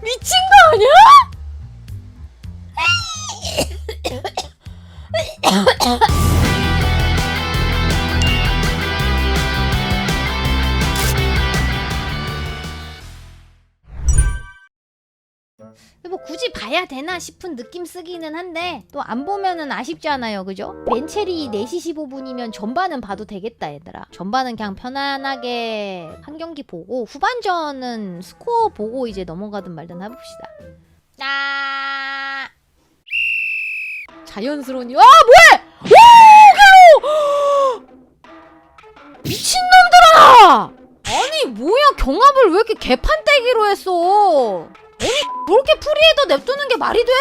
미친 싶은 느낌 쓰기는 한데 또 안 보면은 아쉽잖아요. 그죠? 멘첼이 4시 15분이면 전반은 봐도 되겠다 얘들아. 전반은 그냥 편안하게 한 경기 보고 후반전은 스코어 보고 이제 넘어가든 말든 해봅시다. 아 자연스러운 아 뭐해! 오 갤로 미친놈들아! 아니 뭐야? 경합을 왜 이렇게 개판떼기로 했어 아니 그렇게 프리에도 냅두는 게 말이 돼?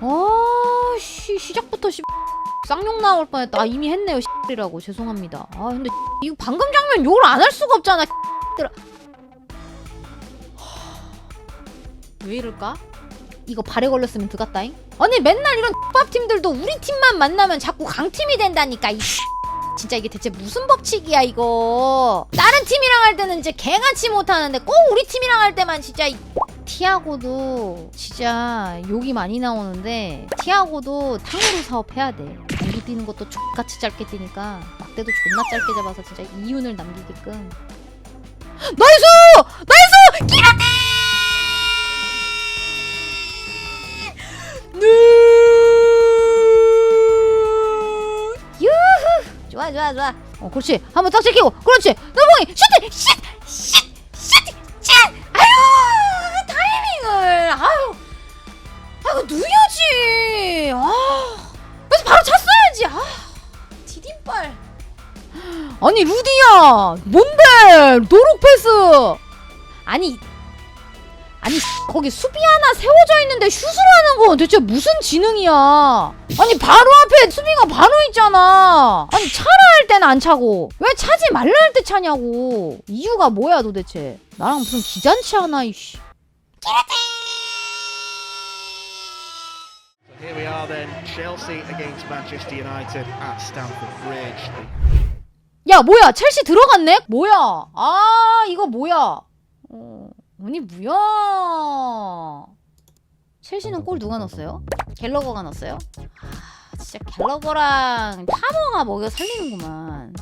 아씨 시작부터 씨 쌍욕 나올 뻔했다. 아, 이미 했네요 씨이라고 죄송합니다. 아 근데 이거 방금 장면 욕을 안 할 수가 없잖아. 들아. 왜 이럴까? 이거 발에 걸렸으면 들어갔다잉. 아니 맨날 이런 밥 팀들도 우리 팀만 만나면 자꾸 강팀이 된다니까. 이 진짜 이게 대체 무슨 법칙이야 이거. 다른 팀이랑 할 때는 이제 개같이 못하는데 꼭 우리 팀이랑 할 때만 진짜 이- 티아고도 진짜 욕이 많이 나오는데 티아고도 탕후루 사업 해야 돼. 경기 뛰는 것도 족같이 짧게 뛰니까 막대도 존나 짧게 잡아서 진짜 이윤을 남기게끔. 나이스! 나이스! 기라데! 네! 유후! 좋아 좋아 좋아. 어 그렇지. 한번 딱 제끼고 그렇지. 너봉이 슈팅! 슛! 슛! 슛! 누여지. 아. 그래서 바로 찼어야지. 아. 디딤발. 아니 루디야. 뭔데? 노록 패스. 아니 아니 거기 수비 하나 세워져 있는데 슛을 하는 건 대체 무슨 지능이야? 아니 바로 앞에 수비가 바로 있잖아. 아니 차라 할 때는 안 차고. 왜 차지 말라 할 때 차냐고. 이유가 뭐야 도대체? 나랑 무슨 기잔치 하나 이씨 here we are then, Chelsea against Manchester United at Stamford Bridge. 야 뭐야? 첼시 들어갔네? 뭐야? 아 이거 뭐야? 어 아니 뭐야? 첼시는 골 누가 넣었어요? 갤러거가 넣었어요? 아 진짜 갤러거랑 파머가 먹여 살리는구만.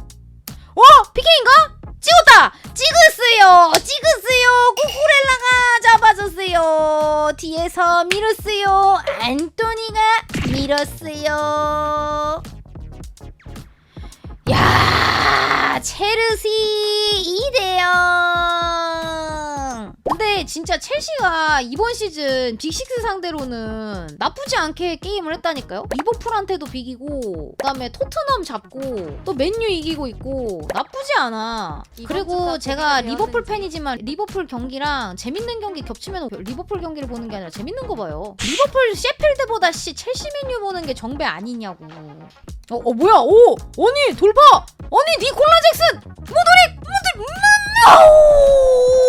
어? 피케인가 찍었다! 찍었어요! 찍었어요! 쿠쿠렐라가 잡아줬어요! 뒤에서 밀었어요! 안토니가 밀었어요! 야 체르시 2대0 근데 진짜 첼시가 이번 시즌 빅식스 상대로는 나쁘지 않게 게임을 했다니까요? 리버풀한테도 비기고 그다음에 토트넘 잡고 또 맨유 이기고 있고 나쁘지 않아. 그리고 제가 리버풀 팬이지만 리버풀 경기랑 재밌는 경기 겹치면 리버풀 경기를 보는 게 아니라 재밌는 거 봐요. 리버풀 셰필드보다 씨 첼시 맨유 보는 게 정배 아니냐고. 어, 어 뭐야? 오, 아니 돌파. 아니 니콜라 잭슨, 모드릭, 모드릭,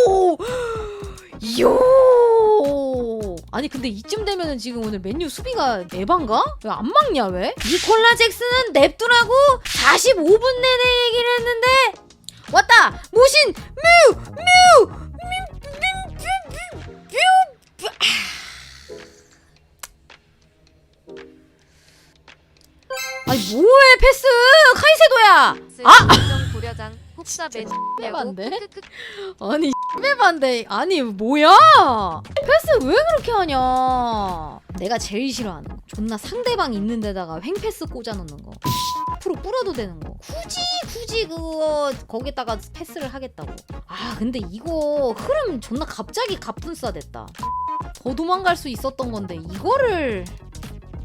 오, 요. 아니 근데 이쯤 되면은 지금 오늘 맨유 수비가 에반가? 왜 안 막냐 왜? 니콜라 잭슨은 냅두라고 45분 내내 얘기를 했는데 왔다 무신 뮤 뮤. 뮤, 뮤, 뮤, 뮤, 뮤. 아니 뭐해 패스 카이세도야 아! 맨 빼반데? 크크크 아니 빼반데. 아니 뭐야? 패스 왜 그렇게 하냐? 내가 제일 싫어하는 거. 존나 상대방 있는 데다가 횡패스 꽂아놓는 거. 앞으로 뿌려도 되는 거. 굳이 굳이 그거 거기다가 패스를 하겠다고. 아 근데 이거 흐름 존나 갑자기 갑분싸 됐다. 더 도망갈 수 있었던 건데 이거를.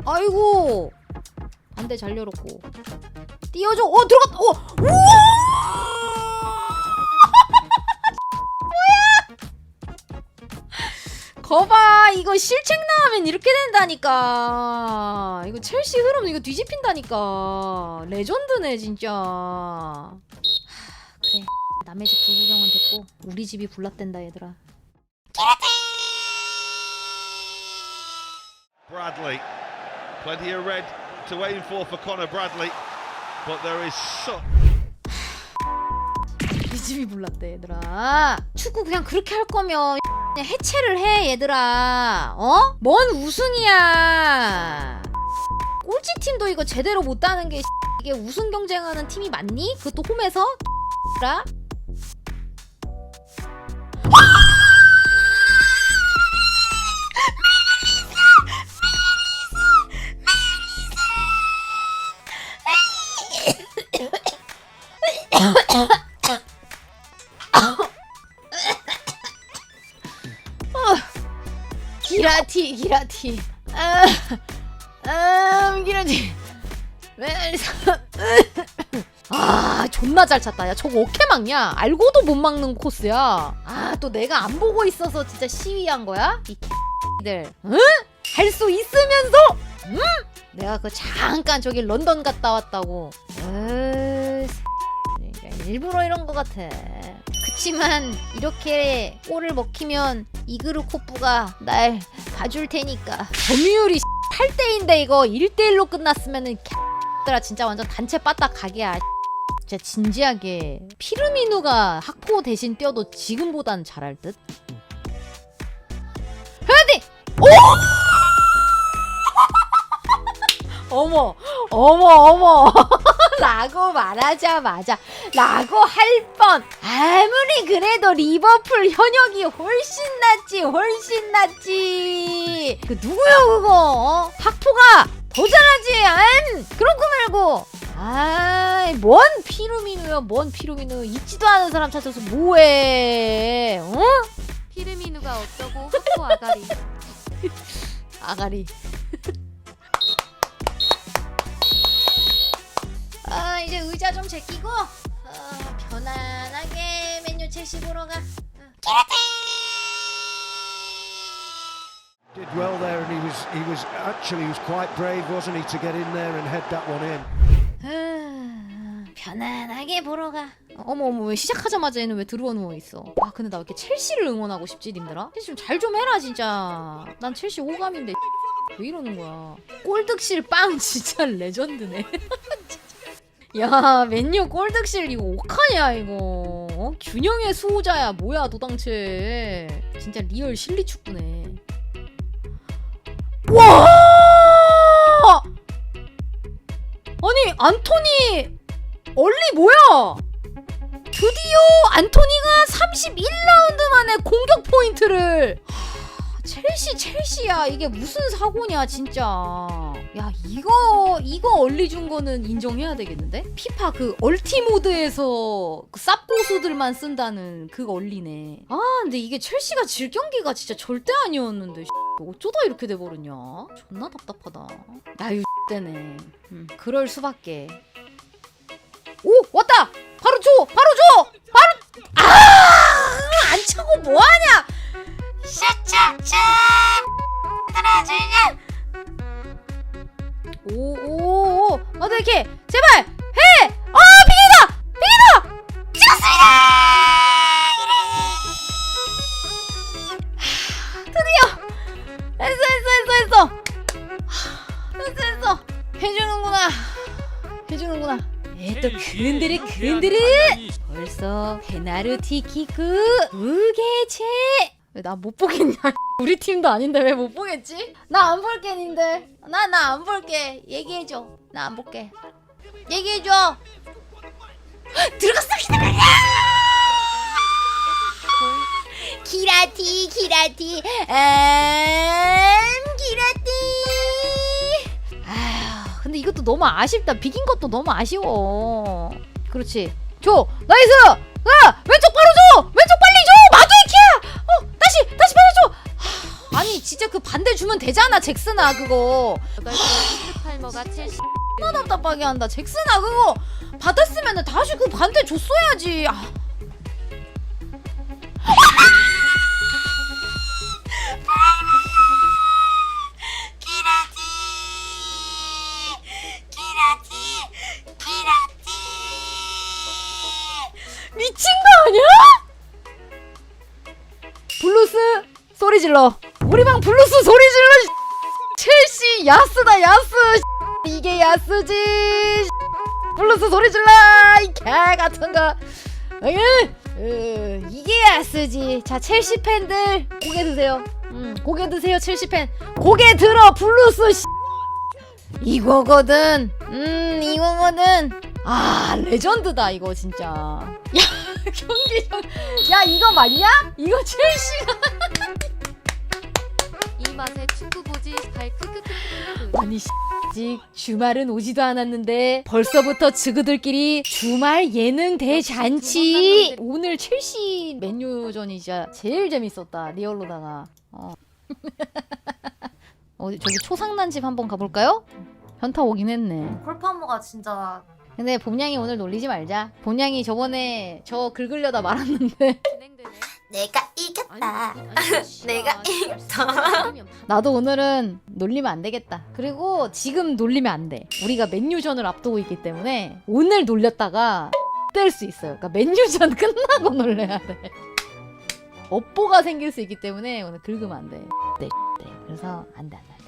아이고. 반대 잘 열었고. 띄워줘. 어 들어갔다 어! 우와 거봐 이거 실책 나오면 이렇게 된다니까. 이거 첼시 흐름 이거 뒤집힌다니까. 레전드네 진짜. 하, 그래. 남의 집 불구경은 됐고 우리 집이 불났댄다 얘들아. Bradley, plenty of red to aim for for Conor Bradley, but there is so. 집이 불났대 얘들아 축구 그냥 그렇게 할 거면 그냥 해체를 해 얘들아 어? 뭔 우승이야 꼴찌 팀도 이거 제대로 못 따는 게 이게 우승 경쟁하는 팀이 맞니? 그것도 홈에서? 라? 기라티 기라티 아, 아 기라티 아 존나 잘 찼다. 야 저거 어떻게 막냐? 알고도 못 막는 코스야. 아 또 내가 안 보고 있어서 진짜 시위한 거야? 이들. 응? 할 수 있으면서? 응? 내가 그 잠깐 저기 런던 갔다 왔다고. 에이, 일부러 이런 거 같아. 그치만 이렇게 골을 먹히면 이그르 코프가 날 봐줄 테니까. 점유율이 8대인데 이거 1대1로 끝났으면은 들아 진짜 완전 단체 빠딱 각이야 진짜 진지하게. 피르미누가 학포 대신 뛰어도 지금보단 잘할 듯? 헤디! 오! 어머 어머 어머 라고 말하자마자 라고 할 뻔. 아무리 그래도 리버풀 현역이 훨씬 낫지 훨씬 낫지. 그 누구야 그거? 어? 학포가 더 잘하지 안 그런 거 말고. 아이 뭔 피루미누야 뭔 피루미누. 있지도 않은 사람 찾아서 뭐해? 어? 피르미누가 어쩌고? 학포 아가리. 아가리 아 이제 의자 좀 제끼고 어, 편안하게 맨유 첼시 보러 가 Did well there, and he was he was actually he was quite brave, wasn't he, to get in there and head that one in. 아, 편안하게 보러 가. 어머 어머 왜 시작하자마자 얘는 왜 들어와 누워 있어? 아 근데 나 왜 이렇게 첼시를 응원하고 싶지 님들아? 첼시 좀 잘 좀 해라 진짜. 난 첼시 호감인데 왜 이러는 거야? 골득실 빵 진짜 레전드네. 야 맨유 골득실 이거 어카냐 이거? 어? 균형의 수호자야 뭐야 도당체? 진짜 리얼 실리 축구네. 와! 아니 안토니 얼리 뭐야? 드디어 안토니가 31라운드 만에 공격 포인트를 하, 첼시 첼시야. 이게 무슨 사고냐 진짜. 야 이거 이거 얼리 준 거는 인정해야 되겠는데? 피파 그 얼티 모드에서 그 쌉고수들만 쓴다는 그 얼리네. 아 근데 이게 첼시가 질 경기가 진짜 절대 아니었는데 어쩌다 이렇게 돼버렸냐? 존나 답답하다. 야유 때네. 음, 그럴 수밖에. 오 왔다! 바로 줘! 바로 줘! 바로! 아안 차고 뭐하냐 샤차차 떨어지냐 오오오 이렇게. 제발! 해 어 비기다! 비기다! 찍었습니다! 드디어! 했어 했어 했어 했어. 했어 했어. 해주는구나. 해주는구나. 에또 근들이 근들이. 벌써 페나르티 킥크 무게체 왜 나 못 보겠냐? 우리 팀도 아닌데 왜 못 보겠지? 나 안 볼게 님들. 나 나 안 볼게. 얘기해 줘. 나 안 볼게. 얘기해 줘. 들어갔습니다 기라티 기라티. 음 기라티. 아휴 근데 이것도 너무 아쉽다. 비긴 것도 너무 아쉬워. 그렇지. 줘! 나이스! 야 왼쪽 바로 줘 아니 진짜 그 반대 주면 되잖아 잭슨아 그거 팔머가 70. 나 답답하게 한다 잭슨아 그거 받았으면 다시 그 반대 줬어야지 아. 미친 거 아니야? 블루스 소리 질러 우리 방 블루스 소리 질러 첼시 야스다 야스 이게 야스지 블루스 소리 질러 이 개 같은 거 이게 야스지. 자, 첼시 팬들 고개 드세요. 음, 고개 드세요, 첼시 팬. 고개 들어, 블루스. 씨. 이거거든. 음, 이거거든. 아, 레전드다 이거 진짜. 야, 경기 전. 야, 이거 맞냐? 이거 첼시가 이 맛에 축구 보지 발 크크크크. 아니 씨. 아직 주말은 오지도 않았는데 벌써부터 지그들끼리 주말 예능 대잔치 오늘 첼시 맨유전이 진짜 제일 재밌었다 리얼로다가 어. 어디 저기 초상난 집 한번 가볼까요? 현타 오긴 했네 콜파모가 진짜 근데 봄냥이 오늘 놀리지 말자 봄냥이 저번에 저 긁으려다 말았는데. 내가 이겼다. 내가 이겼다. 나도 오늘은 놀리면 안 되겠다. 그리고 지금 놀리면 안 돼. 우리가 맨유전을 앞두고 있기 때문에 오늘 놀렸다가 뗄 수 있어요. 그러니까 맨유전 끝나고 놀려야 돼. 업보가 생길 수 있기 때문에 오늘 긁으면 안 돼. 네, 네. 그래서 안 돼, 안 돼.